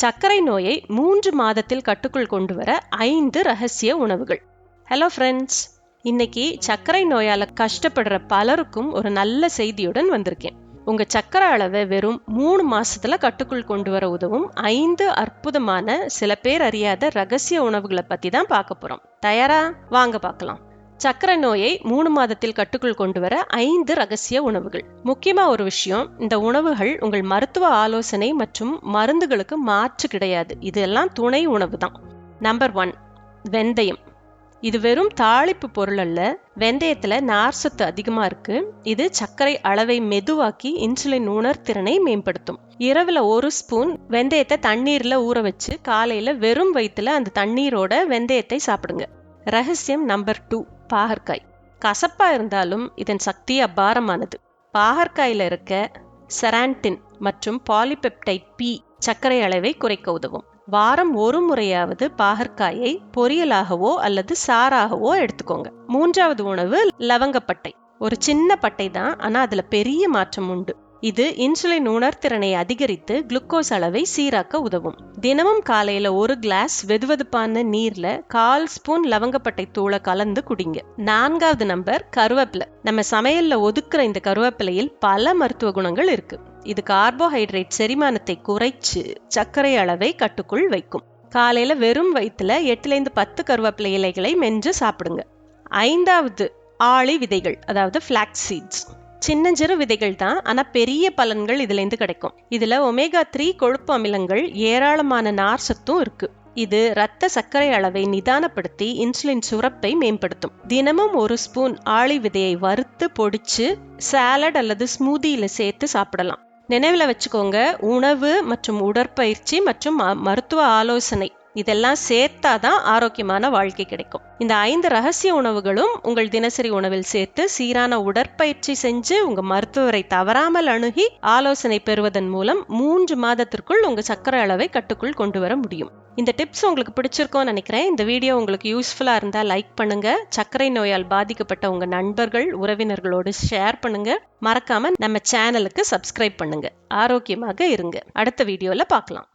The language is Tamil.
சர்க்கரை நோயை மூன்று மாதத்தில் கட்டுக்குள் கொண்டு வர ஐந்து ரகசிய உணவுகள். ஹலோ ஃப்ரெண்ட்ஸ் இன்னைக்கு சர்க்கரை நோயால கஷ்டப்படுற பலருக்கும் ஒரு நல்ல செய்தியுடன் வந்திருக்கேன். உங்க சர்க்கரை அளவை வெறும் மூணு மாசத்துல கட்டுக்குள் கொண்டு வர உதவும் ஐந்து அற்புதமான சில பேர் அறியாத ரகசிய உணவுகளை பத்தி தான் பார்க்க போறோம். தயாரா? வாங்க பார்க்கலாம். சக்கரை நோயை மூணு மாதத்தில் கட்டுக்குள் கொண்டு வர ஐந்து ரகசிய உணவுகள். முக்கியமா ஒரு விஷயம் இந்த உணவுகள் உங்கள் மருத்துவ ஆலோசனை மற்றும் மருந்துகளுக்கு மாற்று கிடையாது. இதெல்லாம் துணை உணவு தான். நம்பர் ஒன் வெந்தயம். இது வெறும் தாளிப்பு பொருள் அல்ல வெந்தயத்துல நார்சத்து அதிகமா இருக்கு. இது சர்க்கரை அளவை மெதுவாக்கி இன்சுலின் உணர்திறனை மேம்படுத்தும். இரவுல ஒரு ஸ்பூன் வெந்தயத்தை தண்ணீர்ல ஊற வச்சு காலையில வெறும் வயிற்றுல அந்த தண்ணீரோட வெந்தயத்தை சாப்பிடுங்க. ரகசியம் நம்பர் டூ பாகற்காய். கசப்பா இருந்தாலும் இதன் சக்தி அபாரமானது. பாகற்காயில இருக்க செரான்டின் மற்றும் பாலிபெப்டைட் பி சர்க்கரை அளவை குறைக்க உதவும். வாரம் ஒரு முறையாவது பாகற்காயை பொரியலாகவோ அல்லது சாராகவோ எடுத்துக்கோங்க. மூன்றாவது உணவு லவங்கப்பட்டை. ஒரு சின்ன பட்டை தான் ஆனா அதுல பெரிய மாற்றம் உண்டு. இது இன்சுலின் உணர்திறனை அதிகரித்து குளுக்கோஸ் அளவை சீராக்க உதவும். தினமும் காலையில ஒரு கிளாஸ் வெதுவெதுப்பான நீர்ல கால் ஸ்பூன் லவங்கப்பட்டை தூளை கலந்து குடிங்க. நான்காவது நம்பர் கருவேப்பிலை. நம்ம சமையல்ல ஒதுக்குற இந்த கருவேப்பிலையில் பல மருத்துவ குணங்கள் இருக்கு. இது கார்போஹைட்ரேட் செரிமானத்தை குறைச்சு சர்க்கரை அளவை கட்டுக்குள் வைக்கும். காலையில வெறும் வயிற்றுல எட்டுலேருந்து பத்து கருவேப்பிலை இலைகளை மென்று சாப்பிடுங்க. ஐந்தாவது ஆளி விதைகள் அதாவது ஃபிளாக்ஸ் சீட்ஸ் சின்னஞ்சிறு விதைகள் தான் ஆனா பெரிய பலன்கள் இதுல இருந்து கிடைக்கும். இதுல ஒமேகா த்ரீ கொழுப்பு அமிலங்கள் ஏராளமான நார் சத்தும் இருக்கு. இது ரத்த சர்க்கரை அளவை நிதானப்படுத்தி இன்சுலின் சுரப்பை மேம்படுத்தும். தினமும் ஒரு ஸ்பூன் ஆளி விதையை வறுத்து பொடிச்சு சாலட் அல்லது ஸ்மூதியில சேர்த்து சாப்பிடலாம். நினைவில் வச்சுக்கோங்க உணவு மற்றும் உடற்பயிற்சி மற்றும் மருத்துவ ஆலோசனை. இதெல்லாம் சேர்த்தாதான் ஆரோக்கியமான வாழ்க்கை கிடைக்கும். இந்த ஐந்து ரகசிய உணவுகளும் உங்கள் தினசரி உணவில் சேர்த்து சீரான உடற்பயிற்சி செஞ்சு உங்க மருத்துவரை தவறாமல் அணுகி ஆலோசனை பெறுவதன் மூலம் மூன்று மாதத்திற்குள் உங்க சர்க்கரை அளவை கட்டுக்குள் கொண்டு வர முடியும். இந்த டிப்ஸ் உங்களுக்கு பிடிச்சிருக்கோன்னு நினைக்கிறேன். இந்த வீடியோ உங்களுக்கு யூஸ்ஃபுல்லா இருந்தா லைக் பண்ணுங்க. சர்க்கரை நோயால் பாதிக்கப்பட்ட உங்க நண்பர்கள் உறவினர்களோடு ஷேர் பண்ணுங்க. மறக்காம நம்ம சேனலுக்கு சப்ஸ்கிரைப் பண்ணுங்க. ஆரோக்கியமாக இருங்க. அடுத்த வீடியோல பார்க்கலாம்.